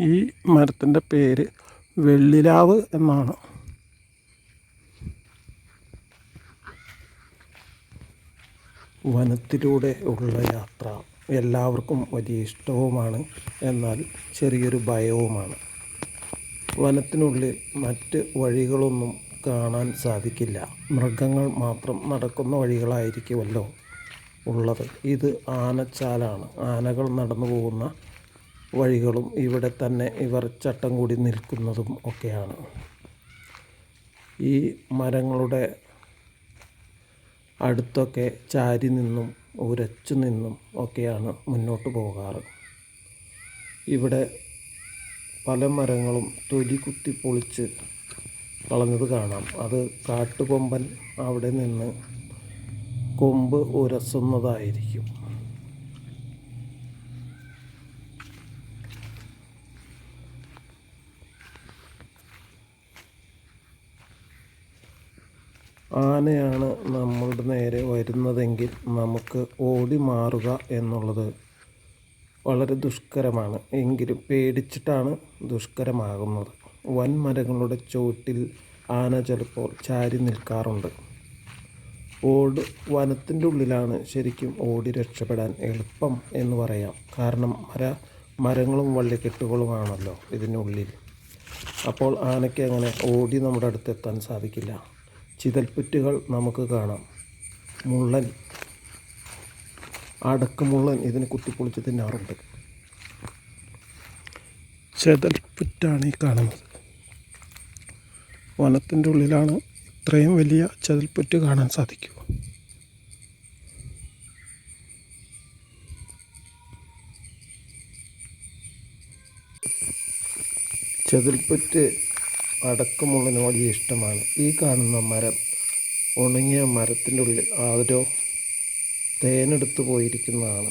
ഈ മരത്തിന്റെ പേര് വെള്ളിലാവ് എന്നാണ്. വനത്തിലൂടെ ഉള്ള യാത്ര എല്ലാവർക്കും വലിയ ഇഷ്ടവുമാണ് എന്നാൽ ചെറിയൊരു ഭയവുമാണ്. വനത്തിനുള്ളിൽ മറ്റ് വഴികളൊന്നും കാണാൻ സാധിക്കില്ല. മൃഗങ്ങൾ മാത്രം നടക്കുന്ന വഴികളായിരിക്കുമല്ലോ ഉള്ളത്. ഇത് ആനച്ചാലാണ്. ആനകൾ നടന്നു പോകുന്ന വഴികളും ഇവിടെ തന്നെ ഇവർ ചട്ടം കൂടി നിൽക്കുന്നതും ഒക്കെയാണ്. ഈ മരങ്ങളുടെ അടുത്തൊക്കെ ചാരി നിന്നും ഉരച്ചു നിന്നും ഒക്കെയാണ് മുന്നോട്ട് പോകാറ്. ഇവിടെ പല മരങ്ങളും തൊലി കുത്തി പൊളിച്ച് കളഞ്ഞത് കാണാം. അത് കാട്ടുകൊമ്പൻ അവിടെ നിന്ന് കൊമ്പ് ഉരസുന്നതായിരിക്കും. ആനയാണ് നമ്മളുടെ നേരെ വരുന്നതെങ്കിൽ നമുക്ക് ഓടി മാറുക എന്നുള്ളത് വളരെ ദുഷ്കരമാണ്. എങ്കിലും പേടിച്ചിട്ടാണ് ദുഷ്കരമാകുന്നത്. വൻമരങ്ങളുടെ ചുവട്ടിൽ ആന ചിലപ്പോൾ ചാരി നിൽക്കാറുണ്ട്. ഓട് വനത്തിന്റെ ഉള്ളിലാണ് ശരിക്കും ഓടി രക്ഷപ്പെടാൻ എളുപ്പം എന്ന് പറയാം. കാരണം മര മരങ്ങളും വള്ളിക്കെട്ടുകളുമാണല്ലോ ഇതിനുള്ളിൽ. അപ്പോൾ ആനയ്ക്ക് അങ്ങനെ ഓടി നമ്മുടെ അടുത്ത് എത്താൻ സാധിക്കില്ല. ചിതൽപ്പുറ്റുകൾ നമുക്ക് കാണാം. മുള്ളൻ. അടക്കമുള്ളൻ ഇതിന് കുത്തിപ്പൊളിച്ച് തിന്നാറുണ്ട്. ചെതൽപ്പുറ്റാണ് ഈ കാണുന്നത്. വനത്തിന്റെ ഉള്ളിലാണ് ഇത്രയും വലിയ ചെതൽപ്പുറ്റ് കാണാൻ സാധിക്കുക. ചെതൽപ്പുറ്റ് അടക്കമുള്ളതിന് വലിയ ഇഷ്ടമാണ്. ഈ കാണുന്ന മരം ഉണങ്ങിയ മരത്തിന്റെ ഉള്ളിൽ ആരോ തേനെടുത്തു പോയിരിക്കുന്നതാണ്.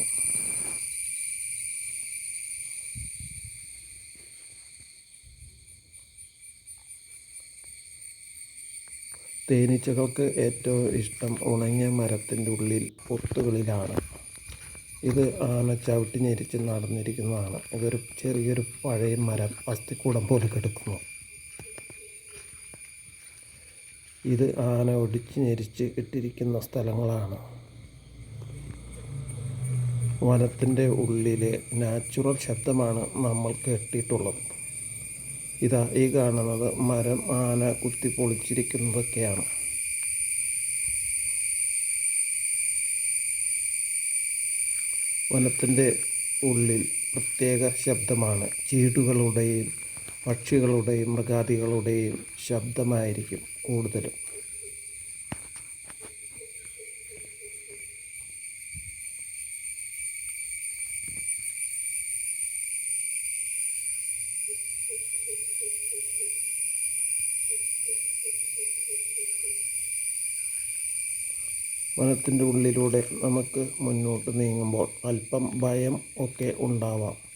തേനീച്ചകൾക്ക് ഏറ്റവും ഇഷ്ടം ഉണങ്ങിയ മരത്തിന്റെ ഉള്ളിൽ പൊത്തുകളിലാണ് ഇത് ആന ചവിട്ടി ഞെരിച്ച് നടന്നിരിക്കുന്നതാണ്. ഇതൊരു ചെറിയൊരു പഴയ മരം അസ്ഥിക്കൂടം പോലെ കിടക്കുന്നു. ഇത് ആന ഒടിച്ച് ഞെരിച്ച് ഇട്ടിരിക്കുന്ന സ്ഥലങ്ങളാണ്. വനത്തിന്റെ ഉള്ളിലെ നാച്ചുറൽ ശബ്ദമാണ് നമ്മൾ കേട്ടിട്ടുള്ളത്. ഇതാ ഈ കാണുന്നത് മരം ആന കുത്തി പൊളിച്ചിരിക്കുന്നതൊക്കെയാണ്. വനത്തിന്റെ ഉള്ളിൽ പ്രത്യേക ശബ്ദമാണ്. ചീടുകളുടെയും പക്ഷികളുടെയും മൃഗാദികളുടെയും ശബ്ദമായിരിക്കും കൂടുതലും. വനത്തിന്റെ ഉള്ളിലൂടെ നമുക്ക് മുന്നോട്ട് നീങ്ങുമ്പോൾ അല്പം ഭയം ഒക്കെ ഉണ്ടാവാം.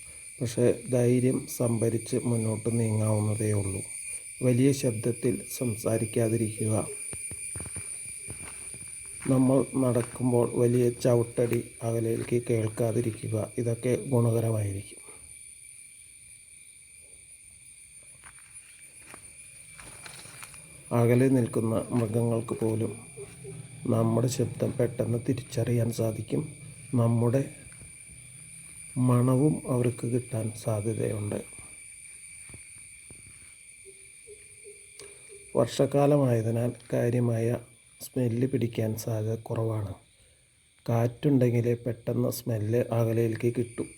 പക്ഷേ ധൈര്യം സംഭരിച്ച് മുന്നോട്ട് നീങ്ങാവുന്നതേ ഉള്ളൂ. വലിയ ശബ്ദത്തിൽ സംസാരിക്കാതിരിക്കുക. നമ്മൾ നടക്കുമ്പോൾ വലിയ ചവിട്ടടി അകലേക്ക് കേൾക്കാതിരിക്കുക. ഇതൊക്കെ ഗുണകരമായിരിക്കും. അകലെ നിൽക്കുന്ന മൃഗങ്ങൾക്ക് പോലും നമ്മുടെ ശബ്ദം പെട്ടെന്ന് തിരിച്ചറിയാൻ സാധിക്കും. നമ്മുടെ മണവും അവർക്ക് കിട്ടാൻ സാധ്യതയുണ്ട്. വർഷക്കാലമായതിനാൽ കാര്യമായ സ്മെല്ല് പിടിക്കാൻ സാധ്യത കുറവാണ്. കാറ്റുണ്ടെങ്കിലേ പെട്ടെന്ന് സ്മെല്ല് അകലയിലേക്ക് കിട്ടും.